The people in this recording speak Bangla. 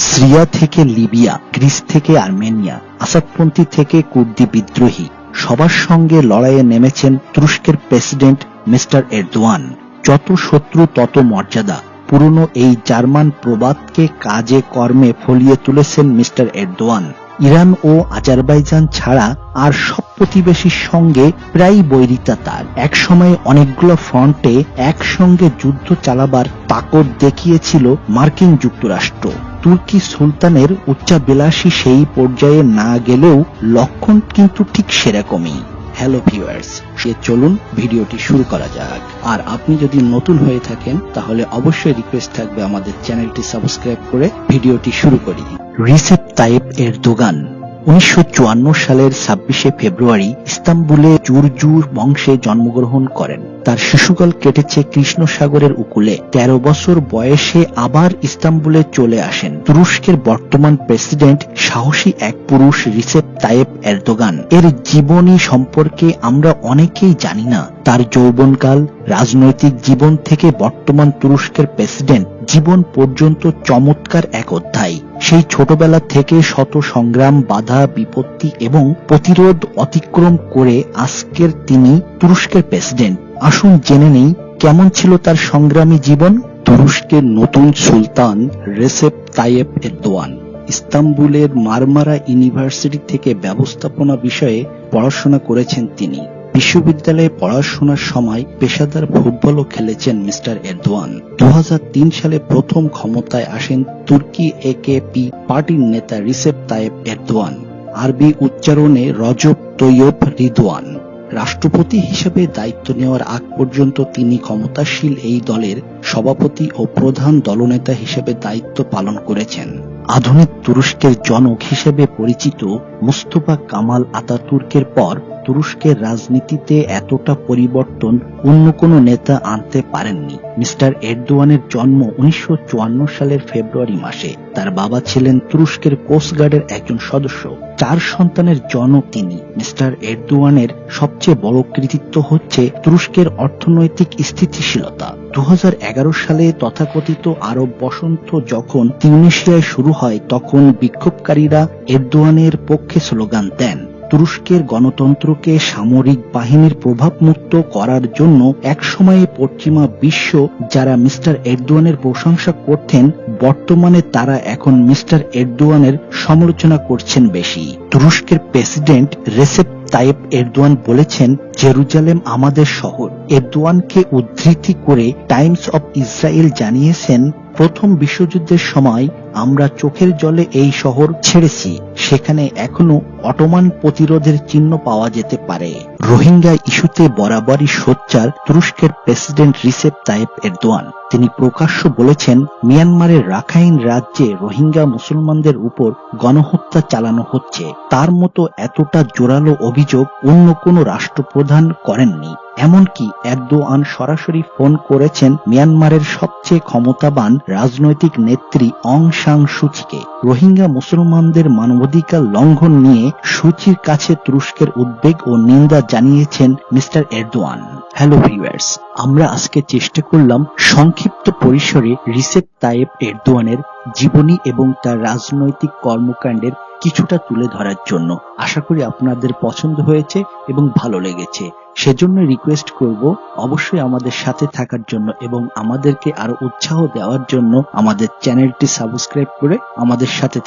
সিরিয়া থেকে লিবিয়া, গ্রিস থেকে আর্মেনিয়া, আসাদপন্থী থেকে কুর্দি বিদ্রোহী, সবার সঙ্গে লড়াইয়ে নেমেছেন তুরস্কের প্রেসিডেন্ট মিস্টার এরদোয়ান। যত শত্রু, তত মর্যাদা। পুরনো এই জার্মান প্রবাদকে কাজে কর্মে ফলিয়ে তুলেছেন মিস্টার এরদোয়ান। ইরান ও আজারবাইজান ছাড়া আর সব প্রতিবেশীর সঙ্গে প্রায় বৈরিতা তার। একসময় অনেকগুলো ফ্রন্টে একসঙ্গে যুদ্ধ চালাবার তাকত দেখিয়েছিল মার্কিন যুক্তরাষ্ট্র। তুর্কি সুলতানের উচ্চাবিলাসী সেই পর্যায়ে না গেলেও লক্ষণ কিন্তু ঠিক সেরকমই। হ্যালো ভিউয়ার্স সে চলুন ভিডিওটি শুরু করা যাক। আর আপনি যদি নতুন হয়ে থাকেন, তাহলে অবশ্যই রিকোয়েস্ট থাকবে আমাদের চ্যানেলটি সাবস্ক্রাইব করে ভিডিওটি শুরু করি। রিসেপ তাইপ এর দোগান উনিশশো চুয়ান্ন সালের ছাব্বিশে ফেব্রুয়ারি ইস্তাম্বুলে জুরজুর বংশে জন্মগ্রহণ করেন। তার শিশুকাল কেটেছে কৃষ্ণ সাগরের উপকূলে। তেরো বছর বয়সে আবার ইস্তাম্বুলে চলে আসেন। তুরস্কের বর্তমান প্রেসিডেন্ট, সাহসী এক পুরুষ রিসেপ তায়েব এরদোগান। এর জীবনী সম্পর্কে আমরা অনেকেই জানি না। তার যৌবনকাল, রাজনৈতিক জীবন থেকে বর্তমান তুরস্কের প্রেসিডেন্ট, জীবন পর্যন্ত চমৎকার এক অধ্যায়। সেই ছোটবেলা থেকে শত সংগ্রাম, বাধা, বিপত্তি এবং প্রতিরোধ অতিক্রম করে আজকের তিনি তুরস্কের প্রেসিডেন্ট। আসুন জেনে নেই কেমন ছিল তার সংগ্রামী জীবন। তুরস্কের নতুন সুলতান রেসেপ তাইয়েব এরদোয়ান। ইস্তাম্বুলের মারমারা ইউনিভার্সিটি থেকে ব্যবস্থাপনা বিষয়ে পড়াশোনা করেছেন তিনি। বিশ্ববিদ্যালয়ে পড়াশোনার সময় পেশাদার ফুটবলও খেলেছেন মিস্টার এরদোয়ান দু হাজার তিন সালে প্রথম ক্ষমতায় আসেন তুর্কি একেপি পার্টির নেতা রিসেপ তায়েব এরদোয়ান আরবি উচ্চারণে রজব তৈয়ব রিদওয়ান। রাষ্ট্রপতি হিসেবে দায়িত্ব নেওয়ার আগ পর্যন্ত তিনি ক্ষমতাশীল এই দলের সভাপতি ও প্রধান দলনেতা হিসেবে দায়িত্ব পালন করেছেন। আধুনিক তুরস্কের জনক হিসেবে পরিচিত মুস্তফা কামাল আতাতুর্কের পর তুরস্কের রাজনীতিতে এতটা পরিবর্তন অন্য কোনো নেতা আনতে পারেননি। মিস্টার এরদোয়ানের জন্ম উনিশশো চুয়ান্ন সালের ফেব্রুয়ারি মাসে। তার বাবা ছিলেন তুরস্কের কোস্টগার্ডের একজন সদস্য। চার সন্তানের জনক তিনি। মিস্টার এরদোয়ানের সবচেয়ে বড় কৃতিত্ব হচ্ছে তুরস্কের অর্থনৈতিক স্থিতিশীলতা। দু হাজার এগারো সালে তথাকথিত আরব বসন্ত যখন তিউনেশিয়ায় শুরু হয়, তখন বিক্ষোভকারীরা এরদোয়ানের পক্ষে স্লোগান দেন। তুরস্কের গণতন্ত্রকে সামরিক বাহিনীর প্রভাবমুক্ত করার জন্য একসময়ে পশ্চিমা বিশ্ব, যারা মিস্টার এরদোয়ানের প্রশংসা করতেন, বর্তমানে তারা এখন মিস্টার এরদোয়ানের সমালোচনা করছেন বেশি। তুরস্কের প্রেসিডেন্ট রেসেপ তাইপ এরদোয়ান বলেছেন, জেরুজালেম আমাদের শহর। এরদোয়ানকে উদ্ধৃতি করে টাইমস অব ইসরায়েল জানিয়েছেন, প্রথম বিশ্বযুদ্ধের সময় আমরা চোখের জলে এই শহর ছেড়েছি। সেখানে এখনও অটোমান প্রতিরোধের চিহ্ন পাওয়া যেতে পারে। রোহিঙ্গা ইস্যুতে বরাবরই সোচ্চার তুরস্কের প্রেসিডেন্ট রিসেপ তাইপ এরদোয়ান। তিনি প্রকাশ্য বলেছেন, মিয়ানমারের রাখাইন রাজ্যে রোহিঙ্গা মুসলমানদের উপর গণহত্যা চালানো হচ্ছে। তার মতো এতটা জোরালো অভিযোগ অন্য কোনো রাষ্ট্রপ্রধান করেননি। এমনকি এরদোয়ান সরাসরি ফোন করেছেন মিয়ানমারের সবচেয়ে ক্ষমতাবান রাজনৈতিক নেত্রী অং সাং সুচিকে রোহিঙ্গা মুসলমানদের মানবাধিকার লঙ্ঘন নিয়ে সুচির কাছে তুরস্কের উদ্বেগ ও নিন্দা জানিয়েছেন মিস্টার এরদোয়ান। হ্যালো ভিউয়ার্স, আমরা আজকে চেষ্টা করলাম সংক্ষিপ্ত পরিসরে রিসেপ তায়েব এরদোয়ানের জীবনী এবং তার রাজনৈতিক কর্মকাণ্ডের কিছুটা তুলে ধরার জন্য। আশা করি আপনাদের পছন্দ হয়েছে এবং ভালো লেগেছে। সেজন্য রিকোয়েস্ট করব, অবশ্যই আমাদের সাথে থাকার জন্য এবং আমাদেরকে আরও উৎসাহ দেওয়ার জন্য আমাদের চ্যানেলটি সাবস্ক্রাইব করে আমাদের সাথে